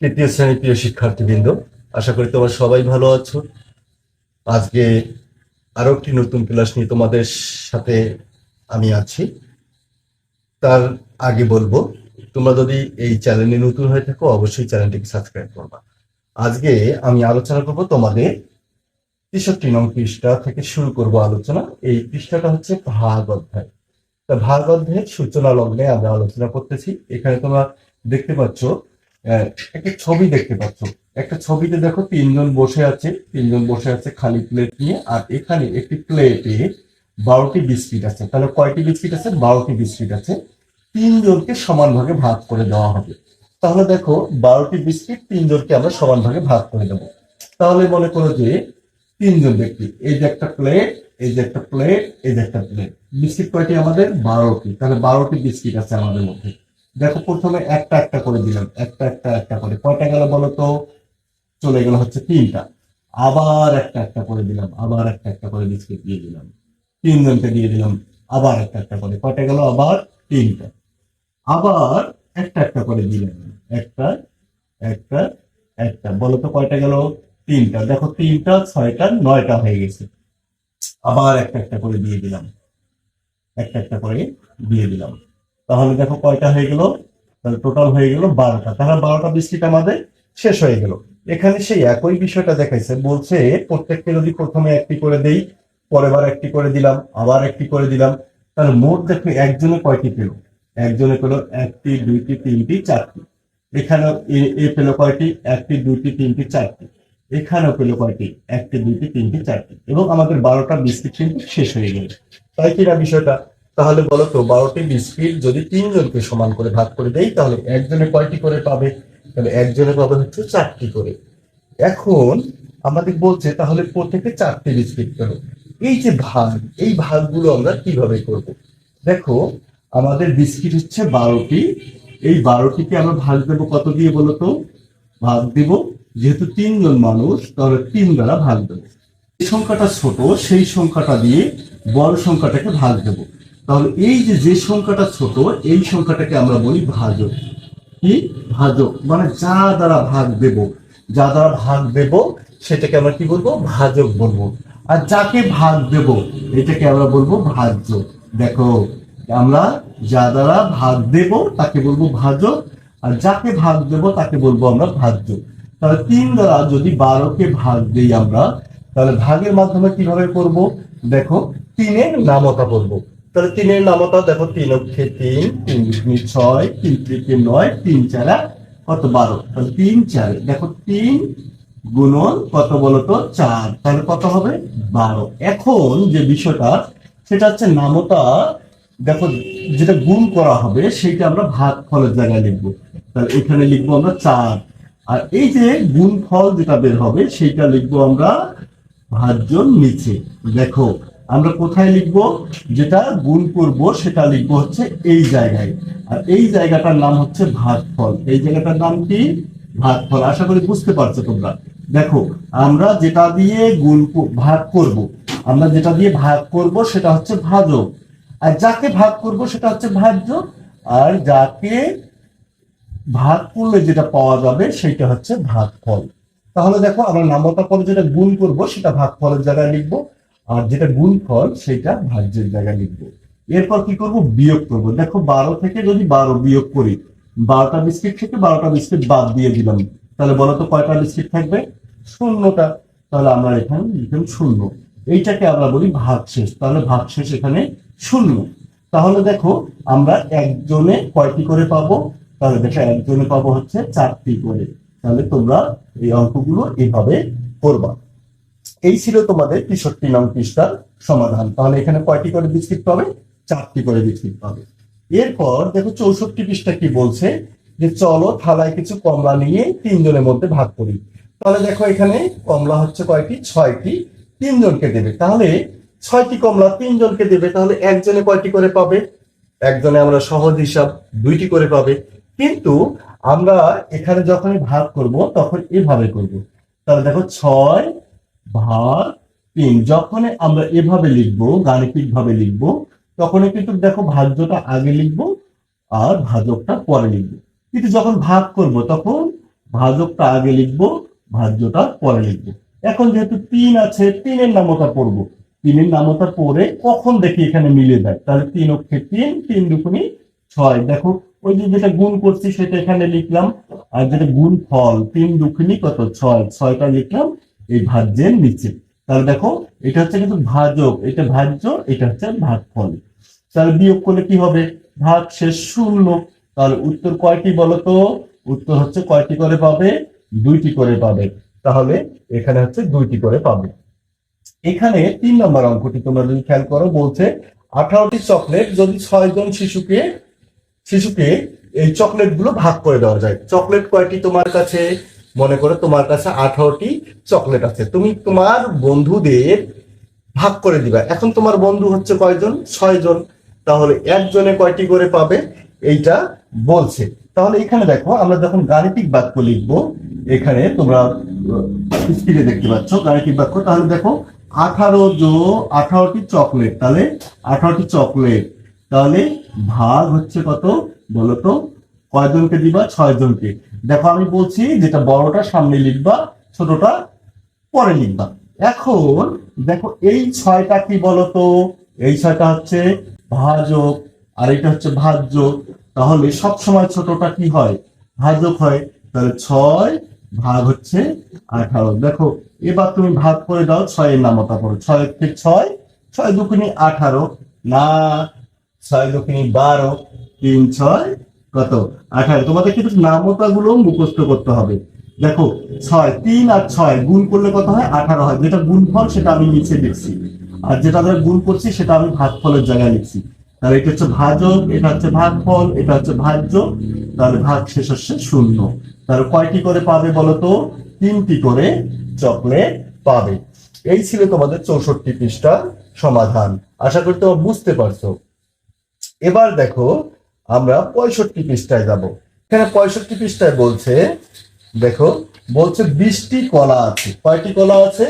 তৃতীয় শ্রেণির প্রিয় শিক্ষার্থীবৃন্দ, আশা করি তোমরা সবাই ভালো আছো। আজকে আরও একটি নতুন ক্লাস নিয়ে তোমাদের সাথে আমি আছি। তার আগে বলব, তোমরা যদি এই চ্যানেলে নতুন হয়ে থাকো, অবশ্যই চ্যানেলটিকে সাবস্ক্রাইব করবা। আজকে আমি আলোচনা করব তোমাদের তেষট্টি নং পৃষ্ঠা থেকে শুরু করব আলোচনা। এই পৃষ্ঠাটা হচ্ছে ভাগ অধ্যায়। তা ভাগ অধ্যায়ের সূচনা লগ্নে আমরা আলোচনা করতেছি। এখানে তোমরা দেখতে পাচ্ছ একটা ছবি দেখতে পাচ্ছ। একটা ছবিতে দেখো তিনজন বসে আছে। তিনজন বসে আছে খালি প্লেট নিয়ে। আর এখানে একটি প্লেটে বারোটি বিস্কিট আছে। তাহলে কয়টি বিস্কিট আছে? বারোটি বিস্কিট আছে। তিনজনকে সমান ভাগে করে দেওয়া হবে। তাহলে দেখো, বারোটি বিস্কিট তিনজনকে আমরা সমান ভাগে ভাগ করে দেবো। তাহলে মনে করো যে তিনজন ব্যক্তি, এই যে একটা প্লেট এই যে একটা প্লেট এই যে একটা প্লেট বিস্কিট কয়টি আমাদের? বারোটি। তাহলে বারোটি বিস্কিট আছে আমাদের মধ্যে। দেখো প্রথমে একটা একটা করে দিলাম, একটা একটা একটা করে। কয়টা গেল বলো তো? চলে গেল হচ্ছে তিনটা। আবার একটা একটা করে দিলাম, আবার একটা একটা করে বিস্কিট দিয়ে দিলাম। তিনজনকে দিয়ে দিলাম, আবার একটা একটা করে। কয়টা গেল? আবার তিনটা। আবার একটা একটা করে দিলাম। একটা একটা একটা। বলো তো কয়টা গেল? তিনটা। দেখো তিনটা, ছয়টা, নয়টা হয়ে গেছে। আবার একটা একটা করে দিয়ে দিলাম। একটা একটা করে দিয়ে দিলাম। তাহলে দেখো কয়টা হয়ে গেল? তাহলে টোটাল হয়ে গেল বারোটা। তাহলে বারোটা বিস্কিট আমাদের শেষ হয়ে গেল। এখানে সেই একই বিষয়টা দেখাইছে। বলছে, প্রত্যেককে যদি প্রথমে একটি করে দেই, পরের বার একটি করে দিলাম, আবার একটি করে দিলাম, তাহলে মোট দেখো একজনে কয়টি পেল? একজনে পেল একটি, দুইটি, তিনটি, চারটি। এখানেও এ পেল কয়টি? একটি, দুইটি, তিনটি, চারটি। এখানেও পেল কয়টি? একটি, দুইটি, তিনটি, চারটি। এবং আমাদের বারোটা বিস্কিট কিন্তু শেষ হয়ে গেল। তাই কিনা বিষয়টা? তাহলে বলো তো, বারোটি বিস্কিট যদি তিনজনকে সমান করে ভাগ করে দেই, তাহলে একজনে কয়টি করে পাবে? তাহলে একজনে পাবে হচ্ছে চারটি করে। এখন আমাদের বলছে, তাহলে প্রত্যেকে চারটি বিস্কিট পেল এই যে ভাগ, এই ভাগগুলো আমরা কীভাবে করব? দেখো, আমাদের বিস্কিট হচ্ছে বারোটি। এই বারোটিকে আমরা ভাগ দেবো কত দিয়ে বলো তো? ভাগ দেব। যেহেতু তিনজন মানুষ, তাহলে তিন দ্বারা ভাগ দেবো। সংখ্যাটা ছোট, সেই সংখ্যাটা দিয়ে বড় সংখ্যাটাকে ভাগ দেব। তাহলে এই যে যে সংখ্যাটা ছোট, এই সংখ্যাটাকে আমরা বলি ভাজক। কি? ভাজক। মানে যা দ্বারা ভাগ দেব, যা দ্বারা ভাগ দেব, সেটাকে আমরা কি বলব? ভাজক বলব। আর যাকে ভাগ দেব, এটাকে আমরা বলব ভাজ্য। দেখো, আমরা যা দ্বারা ভাগ দেব, তাকে বলব ভাজক, আর যাকে ভাগ দেব, তাকে বলব আমরা ভাজ্য। তাহলে তিন দ্বারা যদি বারোকে ভাগ দিই আমরা, তাহলে ভাগের মাধ্যমে কীভাবে করব? দেখো, তিনের নামতা করব তাহলে তিনের নামতা দেখো তিন অক্ষে তিন তিন দুগুণে ছয়, তিন ত্রিকে নয়, তিন চারা কত বারো? তাহলে তিন চার, দেখো তিন গুণন কত বলতো চার, তাহলে কত হবে? বারো। এখন যে বিষয়টা, সেটা হচ্ছে নামতা, দেখো যেটা গুণ করা হবে সেইটা আমরা ভাগ ফলের জায়গায় লিখব। তাহলে এখানে লিখব আমরা চার। আর এই যে গুণ ফল যেটা বের হবে সেইটা লিখব আমরা ভাজ্যর নিচে। দেখো আমরা কোথায় লিখব? যেটা গুণ করব, সেটা লিখব হচ্ছে এই জায়গায়। আর এই জায়গাটার নাম হচ্ছে ভাগফল। এই জায়গাটার নাম কি? ভাগফল। আশা করি বুঝতে পারছ তোমরা। দেখো, আমরা যেটা দিয়ে গুণ ভাগ করব, আমরা যেটা দিয়ে ভাগ করব, সেটা হচ্ছে ভাজক। আর যাকে ভাগ করব, সেটা হচ্ছে ভাজ্য। আর যাকে ভাগ করলে যেটা পাওয়া যাবে সেটা হচ্ছে ভাগফল। তাহলে দেখো, আমরা নামতা পরে যেটা গুণ করব, সেটা ভাগফলের জায়গায় লিখব। আর যেটা গুণফল সেটা ভাজ্যের জায়গায় লিখব। এরপর কি করব? বিয়োগ করব। দেখো, বারো থেকে যদি বারো বিয়োগ করি, বারোটা বিস্কিট থেকে বারোটা বিস্কিট বাদ দিয়ে দিলাম, তাহলে বলো তো কয়টা বিস্কিট থাকবে? শূন্যটা। তাহলে আমরা এখানে লিখলাম শূন্য। এইটাকে আমরা বলি ভাগশেষ। তাহলে ভাগশেষ এখানে শূন্য। তাহলে দেখো, আমরা একজনে কয়টি করে পাবো? তাহলে দেখো, একজনে পাবো হচ্ছে চারটি করে। তাহলে তোমরা এই অঙ্কগুলো এভাবে করবা। এই ছিল তোমাদের তেষট্টি নং পৃষ্ঠার সমাধান। তাহলে এখানে কয়টি করে বিস্কিট পাবে চারটি করে বিস্কিট পাবে এরপর দেখো চৌষট্টি পৃষ্ঠা কি বলছে? যে চলো থালায় কিছু কমলা নিয়ে তিনজনের মধ্যে ভাগ করি। তাহলে দেখো এখানে কমলা হচ্ছে কয়টি? ছয়টি। তিনজনকে দেবে? তাহলে ছয়টি কমলা তিনজনকে দেবে? তাহলে একজনে কয়টি করে পাবে? একজনে আমরা সহজ হিসাব দুইটি করে পাবে। কিন্তু আমরা এখানে যখনই ভাগ করব, তখন এভাবে করব। তাহলে দেখো ছয় ভাগ তিন। যখন আমরা এভাবে লিখব গাণিতিক ভাবে লিখব তখন কিন্তু দেখো ভাজ্যটা আগে লিখব আর ভাজকটা পরে লিখব। কিন্তু যখন ভাগ করব তখন ভাজকটা আগে লিখব, ভাজ্যটা পরে লিখব। এখন যেহেতু তিন আছে, তিনের নামতা পড়ব। তিনের নামতা পড়ে কখন দেখি এখানে মিলে যায়? তাহলে তিন অক্ষে তিন তিন দুপুনি ছয়। দেখো, ওই যে যেটা গুণ করছি সেটা এখানে লিখলাম। আর যেটা গুণ ফল তিন দুপুনি কত? ছয়। ছয়টা লিখলাম এই ভাজ্যের নিচে। তাহলে দেখো, এটা হচ্ছে কিন্তু ভাজক, এটা ভাজ্য, এটা হচ্ছে ভাগফল। তাহলে বিয়োগ করলে কি হবে? ভাগ শেষ শূন্য। তাহলে উত্তর কয়টি বলতো? উত্তর হচ্ছে কয়টি করে পাবে? দুইটি করে পাবে। তাহলে এখানে হচ্ছে দুইটি করে পাবে। এখানে তিন নম্বর অঙ্কটি তোমরা যদি খেয়াল করো, বলছে আঠারোটি চকলেট যদি ছয় জন শিশুকে শিশুকে এই চকলেটগুলো ভাগ করে দেওয়া যায়। চকলেট কয়টি তোমার কাছে? মনে করো তোমার কাছে আঠারোটি চকলেট আছে। তুমি তোমার বন্ধুদের ভাগ করে দিবা। এখন তোমার বন্ধু হচ্ছে কয়জন? ছয় জন। তাহলে একজনে কয়টি করে পাবে? এইটা বলছে। তাহলে এখানে দেখো, আমরা যখন গাণিতিক বাক্য লিখব, এখানে তোমরা স্ক্রিনে দেখতে পাচ্ছ গাণিতিক বাক্য। তাহলে দেখো, আঠারো জো, আঠারোটি চকলেট। তাহলে আঠারোটি চকলেট। তাহলে ভাগ হচ্ছে কত? বলতো কয়জনকে দিবা? ছয় জনকে দেখো, আমি বলছি যেটা বড়টা সামনে লিখবা, ছোটটা পরে লিখবা। এখন দেখো, এই ছয়টা কি বলতো? এই ছয়টা হচ্ছে ভাজক আর এটা হচ্ছে ভাজ্য তাহলে সব সময় ছোটটা কি হয়? ভাজক হয়। তাহলে ছয় ভাগ হচ্ছে আঠারো। দেখো, এবার তুমি ভাগ করে দাও, ছয়ের নামতা করো ছয় থেকে ছয় ছয় দুকুনি আঠারো। না, ছয় দুকুনি বারো। তিন, ছয় কত? আঠারো। তোমাদের কিন্তু নামতা গুলো মুখস্থ করতে হবে। দেখো, ছয়, তিন আর ছয় গুণ করলে কত হয়? আঠারো হয়। যেটা সেটা আমি নিচে লিখছি। আর যেটা আমরা গুণ করছি, সেটা আমি জায়গায় লিখছি। তাহলে এটা হচ্ছে ভাজক, এটা হচ্ছে এটা হচ্ছে ভাজ্য। তাহলে ভাগ শেষ হচ্ছে শূন্য। তাহলে কয়টি করে পাবে বলতো তিনটি করে চকলেট পাবে। এই ছিল তোমাদের চৌষট্টি পৃষ্ঠা সমাধান। আশা করি তোমরা বুঝতে পারছ। এবার দেখো আমরা পঁয়ষট্টি পৃষ্ঠায় যাব। এখানে পঁয়ষট্টি পৃষ্ঠায় বলছে, দেখো, বলছে বিশটি কলা আছে। কয়টি কলা আছে?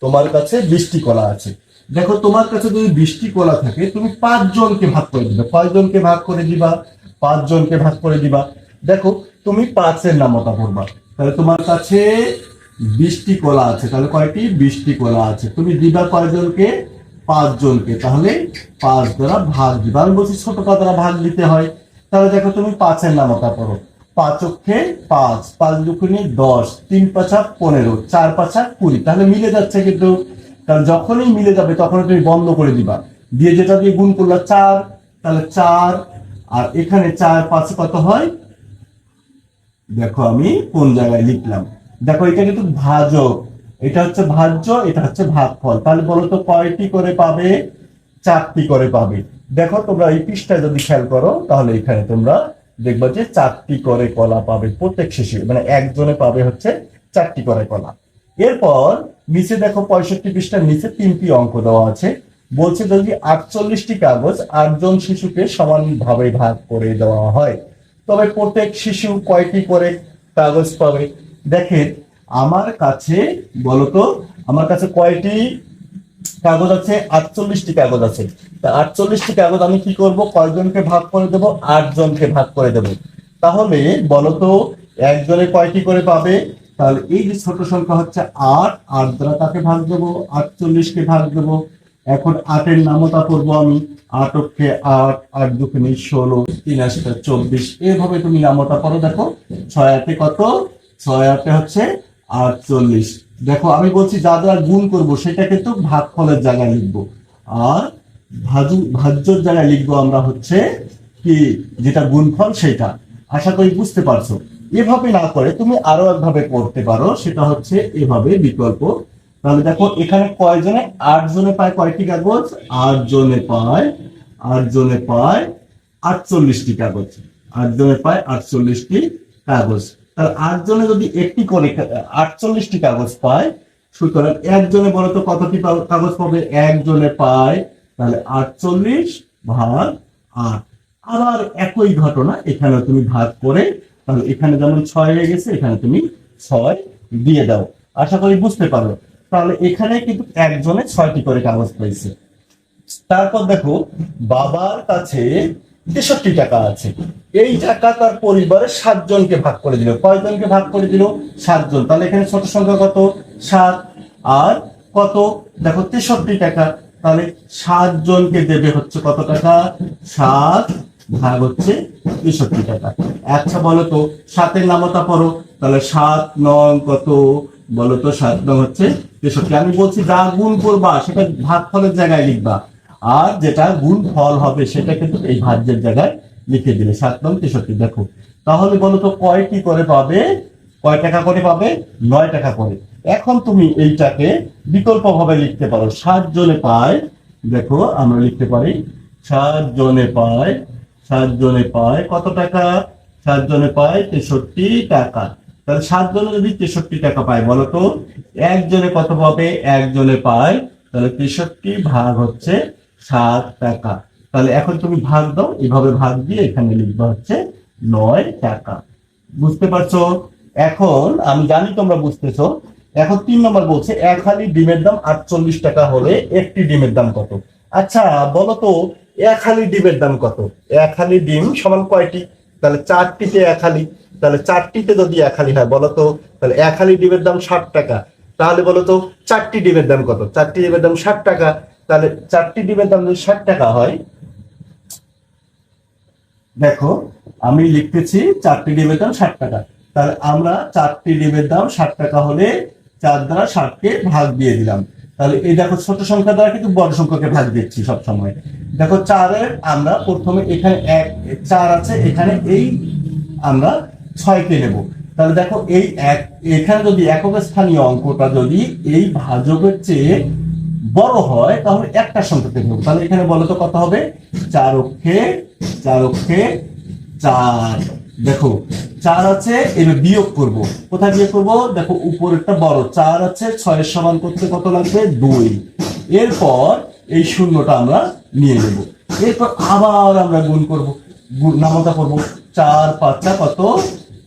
তোমার কাছে বিশটি কলা আছে। দেখো, তোমার কাছে যদি বিশটি কলা থাকে, তুমি পাঁচ জনকে ভাগ করে দিবে। কয়জনকে ভাগ করে দিবা? পাঁচ জনকে ভাগ করে দিবা। দেখো, তুমি পাঁচের নামতা পড়বা। তাহলে তোমার কাছে বিশটি কলা আছে। তাহলে কয়টি? বিশটি কলা আছে। তুমি দিবা কয়জনকে? পাঁচ জনকে তাহলে পাঁচ দ্বারা ভাগ দিবা। আমি বলছি ছোটটা দ্বারা ভাগ দিতে হয়। তাহলে দেখো তুমি পাঁচের নামতা পড়ো। পাঁচ অক্ষে পাঁচ পাঁচ দুগুণে দশ, তিন পাঁচা পনেরো, চার পাঁচা কুড়ি। তাহলে মিলে যাচ্ছে কিন্তু। কারণ যখনই মিলে যাবে তখন তুমি বন্ধ করে দিবা। দিয়ে যেটা দিয়ে গুণ করলা চার, তাহলে চার, আর এখানে চার পাঁচ কত হয়? দেখো আমি কোন জায়গায় লিখলাম। দেখো এটা কিন্তু ভাজক। এটা হচ্ছে ভাজ্য, এটা হচ্ছে ভাগফল। তাহলে বলো তো কয়টি করে পাবে? চারটি করে পাবে। দেখো তোমরা এই পৃষ্ঠায় যদি খেয়াল করো, তাহলে এখানে তোমরা দেখবা যে চারটি করে কলা পাবে প্রত্যেক শিশু মানে একজনে পাবে হচ্ছে চারটি করে কলা। এরপর নিচে দেখো পঁয়ষট্টি পৃষ্ঠার নিচে তিনটি অঙ্ক দেওয়া আছে। বলছে যদি আটচল্লিশটি কাগজ আটজন শিশুকে সমানভাবে ভাগ করে দেওয়া হয়, তবে প্রত্যেক শিশু কয়টি করে কাগজ পাবে? দেখেন আমার কাছে, বলতো, আমার কাছে কয়টি কাগজ আছে? আটচল্লিশটি কাগজ আছে। তা আটচল্লিশটি কাগজ আমি কি করব? কয়জনকে ভাগ করে দেব? আট জনকে ভাগ করে দেব। তাহলে, বলতো, একজনে কয়টি করে পাবে? তাহলে এই যে ছোট সংখ্যা হচ্ছে আট আট দ্বারা তাকে ভাগ দেবো? আটচল্লিশকে ভাগ দেবো। এখন আটের নামতা করব আমি। আট অক্ষে আট আট দুখানি ষোলো, তিন আশটা চব্বিশ। এভাবে তুমি নামতা করো, দেখো। ছয় আটে কত? ছয় আটে হচ্ছে আটচল্লিশ। দেখো, আমি বলছি যা যা গুণ করব, সেটা কিন্তু ভাগফলের জায়গায় লিখব। আর ভাজু, ভাজ্যর জায়গায় লিখব আমরা হচ্ছে কি, যেটা গুণফল সেটা। আশা করি বুঝতে পারছ। এভাবে না করে তুমি আরও একভাবে করতে পারো, সেটা হচ্ছে এভাবে বিকল্প। তাহলে দেখো, এখানে কয়জনে? আট জনে পায় কয়টি কাগজ? আট জনে পায় আট জনে পায় আটচল্লিশটি কাগজ। আট জনে পায় আটচল্লিশটি কাগজ। তাহলে আট জনে যদি একটি করে, আটচল্লিশটি কাগজ পায়, সুতরাং একজনে বলতো কতটি কাগজ পাবে? একজনে পায়, তাহলে আটচল্লিশ ভাগ আট। আবার একই ঘটনা এখানে তুমি ভাগ করে, তাহলে এখানে যেমন ছয় হয়ে গেছে, এখানে তুমি ছয় দিয়ে দাও। আশা করি বুঝতে পারো। তাহলে এখানে কিন্তু একজনে ছয়টি করে কাগজ পাইছে। তারপর দেখো, বাবার কাছে তেষট্টি টাকা আছে। এই টাকা তার পরিবারের সাতজনকে ভাগ করে দিল। কয়জনকে ভাগ করে দিল? সাতজন। তাহলে এখানে ছোট সংখ্যা কত? সাত। আর কত? দেখো, তেষট্টি টাকা। তাহলে সাত জনকে দেবে হচ্ছে কত টাকা? সাত ভাগ হচ্ছে তেষট্টি টাকা। আচ্ছা বলো তো, সাতের নামতা পড়ো। তাহলে সাত নং কত? বলো তো, সাত নং হচ্ছে তেষট্টি। আমি বলছি যা গুণ করবা, সেটা ভাগ ফলের জায়গায় লিখবা। আর যেটা গুণ ফল হবে সেটা কিন্তু এই ভাজ্যের জায়গায় লিখে দিলে সাত নং তেষট্টি, দেখো। তাহলে বলো তো কয়টি করে পাবে? কয় টাকা করে পাবে? নয় টাকা করে। এখন তুমি এইটাকে বিকল্প ভাবে লিখতে পারো। সাত জনে পায়, দেখো আমরা লিখতে পারি, সাত জনে পায়, সাত জনে পায় কত টাকা? সাত জনে পায় তেষট্টি টাকা। তাহলে সাত জনে যদি তেষট্টি টাকা পায়, বলো তো একজনে কত পাবে? একজনে পায়। তাহলে তেষট্টি ভাগ হচ্ছে সাত টাকা। তাহলে এখন তুমি ভাগ দাও, এভাবে ভাগ দিয়ে এখানে লিখবা হচ্ছে নয় টাকা। বুঝতে পারছ? এখন, আমি জানি তোমরা বুঝতেছো, এখন তিন নম্বর বলছে, এক হালি ডিমের দাম আটচল্লিশ টাকা হলে একটি ডিমের দাম কত? আচ্ছা বলো তো এক হালি ডিমের দাম কত? এক হালি ডিম সমান কয়টি? তাহলে চারটিতে এক হালি, তাহলে চারটিতে যদি এক হালি হয় বলো তো তাহলে এক হালি ডিমের দাম ষাট টাকা। তাহলে বলো তো চারটি ডিমের দাম কত? চারটি ডিমের দাম ষাট টাকা। তাহলে চারটি ডিমের দাম যদি ষাট টাকা হয়, দেখো, আমি লিখতেছি চারটি ডিমের দাম ষাট টাকা। তাহলে আমরা চারটি ডিমের দাম ষাট টাকা হলে চার দ্বারা ষাটকে ভাগ দিয়ে দিলাম। তাহলে এই দেখো ছোট সংখ্যা দ্বারা কিন্তু বড় সংখ্যাকে ভাগ দিচ্ছি সব সময় দেখো চারের আমরা প্রথমে এখানে এক, চার আছে, এখানে এই আমরা ছয়কে নেব। তাহলে দেখো এই এক, এখানে যদি একক স্থানীয় অঙ্কটা যদি এই ভাজকের চেয়ে বড় হয়, তাহলে একটা সংখ্যাতে নেব তাহলে এখানে বলো তো কত হবে? চার অক্ষে চার অক্ষে চার। দেখো, চার আছে, এবার বিয়োগ করব। কোথায় বিয়োগ করব? দেখো, উপরেরটা বড়। চার আছে, ছয়ের সমান করতে কত লাগবে? দুই। এরপর এই শূন্যটা আমরা নিয়ে নেব। এরপর আবার আমরা গুণ করব নামতা করব। চার পাঁচটা কত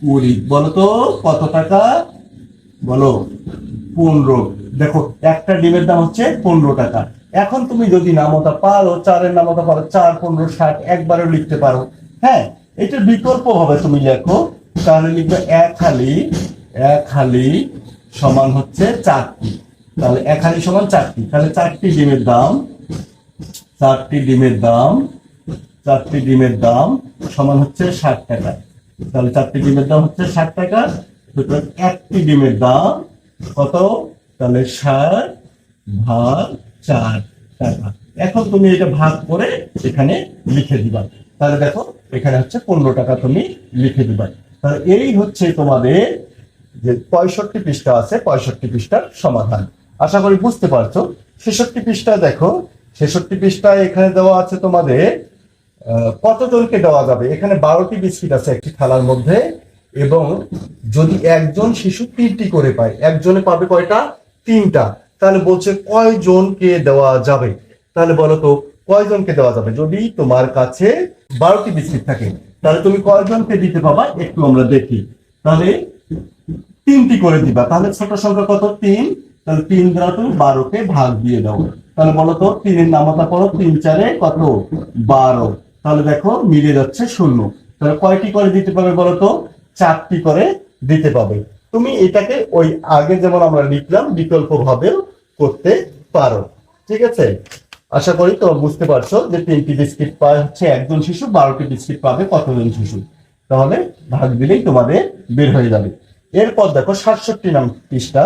কুড়ি। বলো তো কত টাকা? বলো। পনেরো। দেখো, একটা ডিমের দাম হচ্ছে পনেরো টাকা। এখন তুমি যদি নামতা পারো, চারের নামতা পারো, চার, পনেরো, ষাট, একবারও লিখতে পারো। হ্যাঁ এটা বিকল্প ভাবে তুমি লেখো। তাহলে লিখবে এক হালি এক হালি সমান হচ্ছে চারটি। তাহলে এক হালি সমান চারটি। তাহলে চারটি ডিমের দাম, চারটি ডিমের দাম, চারটি ডিমের দাম সমান হচ্ছে ষাট টাকা। তাহলে চারটি ডিমের দাম হচ্ছে ষাট টাকা, সুতরাং একটি ডিমের দাম কত? তাহলে ষাট ভাগ চার টাকা। এখন তুমি এটা ভাগ করে এখানে লিখে দিবা। তাহলে দেখো, এখানে হচ্ছে পনেরো টাকা তুমি লিখে দিবা। তাহলে এই হচ্ছে তোমাদের যে পঁয়ষট্টি পৃষ্ঠা আছে, পঁয়ষট্টি পৃষ্ঠার সমাধান। আশা করি বুঝতে পারছ। ছেষট্টি পৃষ্ঠা দেখো, ছেষট্টি পৃষ্ঠায় এখানে দেওয়া আছে তোমাদের কতজনকে দেওয়া যাবে? এখানে বারোটি বিস্কিট আছে একটি থালার মধ্যে। এবং যদি একজন শিশু তিনটি করে পায়, একজনে পাবে কয়টা? তিনটা। তাহলে বলছে কয়জনকে দেওয়া যাবে? তাহলে বলো তো কয়জনকে দেওয়া যাবে? যদি তোমার কাছে বারোটি বিস্কিট থাকে, তাহলে তুমি কয়জনকে দিতে পাবা? একটু আমরা দেখি। তাহলে তিনটি করে দিবা। তাহলে ছোট সংখ্যা কত? তিন। তাহলে তিন দ্বারা তুমি বারোকে ভাগ দিয়ে দাও। তাহলে বলো তো, তিনের নামতা করো তিন চারে কত? বারো। তাহলে দেখো মিলে যাচ্ছে শূন্য। তাহলে কয়টি করে দিতে পারবে বলো তো? চারটি করে দিতে পাবে। তুমি এটাকে ওই আগে যেমন আমরা লিখলাম বিকল্প ভাবেও করতে পারো। ঠিক আছে? আশা করি তোমরা বুঝতে পারছ যে তিনটি বিস্কিট হচ্ছে একজন শিশু, বারোটি বিস্কিট পাবে কতজন শিশু। তাহলে ভাগ দিলেই তোমাদের বের হয়ে যাবে। এরপর দেখো সাতষট্টি নাম পৃষ্ঠা।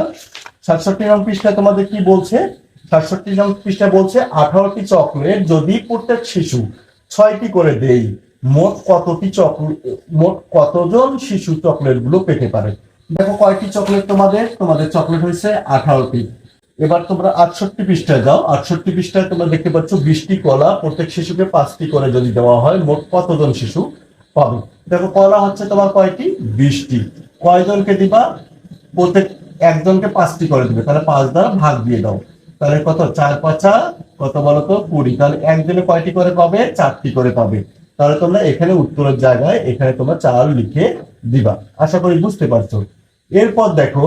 সাতষট্টি নাম পৃষ্ঠা তোমাদের কি বলছে? সাতষট্টি নাম পৃষ্ঠা বলছে, আঠারোটি চকলেট যদি প্রত্যেক শিশু ছয়টি করে দেই মোট কতটি চকলেট মোট কতজন শিশু চকলেটগুলো পেতে পারে? দেখো কয়টি চকলেট তোমাদের? তোমাদের চকলেট হয়েছে আঠারোটি। এবার তোমরা আটষট্টি পৃষ্ঠায় যাও। আটষট্টি পৃষ্ঠায় তোমরা দেখতে পাচ্ছ বিশটি কলা। প্রত্যেক শিশুকে পাঁচটি করে যদি দেওয়া হয়, মোট কতজন শিশু পাবে? দেখো কলা হচ্ছে তোমার কয়টি? বিশটি। কয়জনকে দিবা? প্রত্যেক একজনকে পাঁচটি করে দিবে। তাহলে পাঁচ দ্বারা ভাগ দিয়ে দাও। তাহলে কত? চার পাঁচা, কত বলতো? কুড়ি। তাহলে একজনে কয়টি করে পাবে? চারটি করে পাবে। তাহলে তোমরা এখানে উত্তরের জায়গায় এখানে তোমরা চার লিখে দিবা। আশা করি বুঝতে পারছ। এরপর দেখো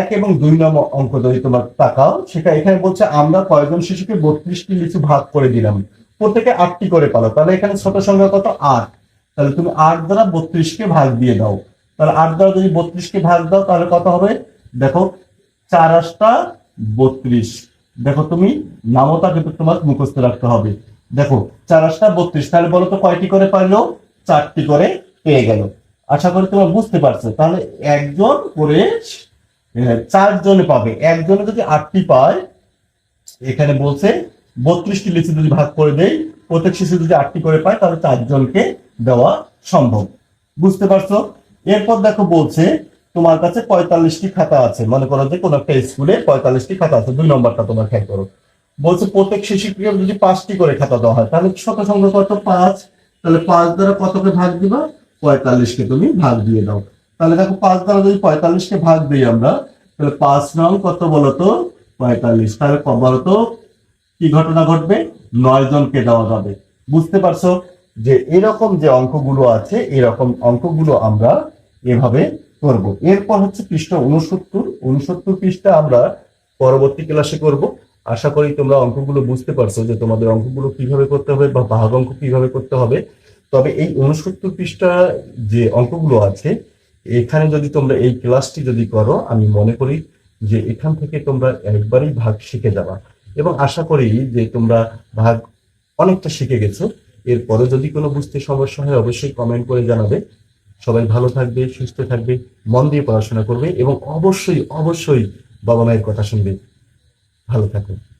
এক এবং দুই নম্বর অঙ্ক যদি তোমার তাকাও, সেটা এখানে বলছে, আমরা কয়েকজন শিশুকে বত্রিশটি লিচু ভাগ করে দিলাম। প্রত্যেকে আটটি করে পালো। তাহলে এখানে ছোট সংখ্যা কত? আট। তাহলে তুমি আট দ্বারা বত্রিশকে ভাগ দিয়ে দাও। তাহলে আট দ্বারা যদি বত্রিশকে ভাগ দাও, তাহলে কত হবে? দেখো, চার আটটা বত্রিশ। দেখো তুমি নামতা কিন্তু তোমার মুখস্থ রাখতে হবে। দেখো, চার আটটা বত্রিশ, তাহলে বলো তো কয়টি করে পাইলো চারটি করে পেয়ে গেল। আশা করি তোমরা বুঝতে পারছ। তাহলে একজন করে চারজনে পাবে। একজনে যদি আটটি পায়, এখানে বলছে বত্রিশটি লিচু যদি ভাগ করে দেয় প্রত্যেক শিশু যদি আটটি করে পায়, তাহলে চারজনকে দেওয়া সম্ভব। বুঝতে পারছ? এরপর দেখো বলছে, তোমার কাছে পঁয়তাল্লিশটি খাতা আছে। মনে করো যে কোনো একটা স্কুলে পঁয়তাল্লিশটি খাতা আছে। দুই নম্বরটা তোমার খেয়াল করো। বলছে প্রত্যেক শিশুকে যদি পাঁচটি করে খাতা দেওয়া হয়, তাহলে শত সংখ্যা কত পাঁচ। তাহলে পাঁচ দ্বারা কতকে ভাগ দিবা? পঁয়তাল্লিশকে তুমি ভাগ দিয়ে দাও। তাহলে দেখো পাঁচ দ্বারা যদি পঁয়তাল্লিশকে ভাগ দিই আমরা, তাহলে পাঁচ নং কত বলতো পঁয়তাল্লিশ। তাহলে বলতো কি ঘটনা ঘটবে? নয় জনকে দেওয়া যাবে। বুঝতে পারছ যে এরকম যে অঙ্কগুলো আছে, এরকম অঙ্কগুলো আমরা এভাবে করব। এরপর হচ্ছে পৃষ্ঠ উনসত্তর উনসত্তর পৃষ্ঠা আমরা পরবর্তী ক্লাসে করব। আশা করি তোমরা অঙ্কগুলো বুঝতে পারছ যে তোমাদের অঙ্কগুলো কীভাবে করতে হবে বা ভাগ অঙ্ক কীভাবে করতে হবে। তবে এই উনসত্তর পৃষ্ঠা যে অঙ্কগুলো আছে, এখানে যদি তোমরা এই ক্লাসটি যদি করো, আমি মনে করি যে এখান থেকে তোমরা একবারই ভাগ শিখে যাবা। এবং আশা করি যে তোমরা ভাগ অনেকটা শিখে গেছো। এরপরে যদি কোনো বুঝতে সমস্যা হয়, অবশ্যই কমেন্ট করে জানাবে। সবাই ভালো থাকবে, সুস্থ থাকবে, মন দিয়ে পড়াশোনা করবে এবং অবশ্যই অবশ্যই বাবা মায়ের কথা শুনবে। ভালো থাকবে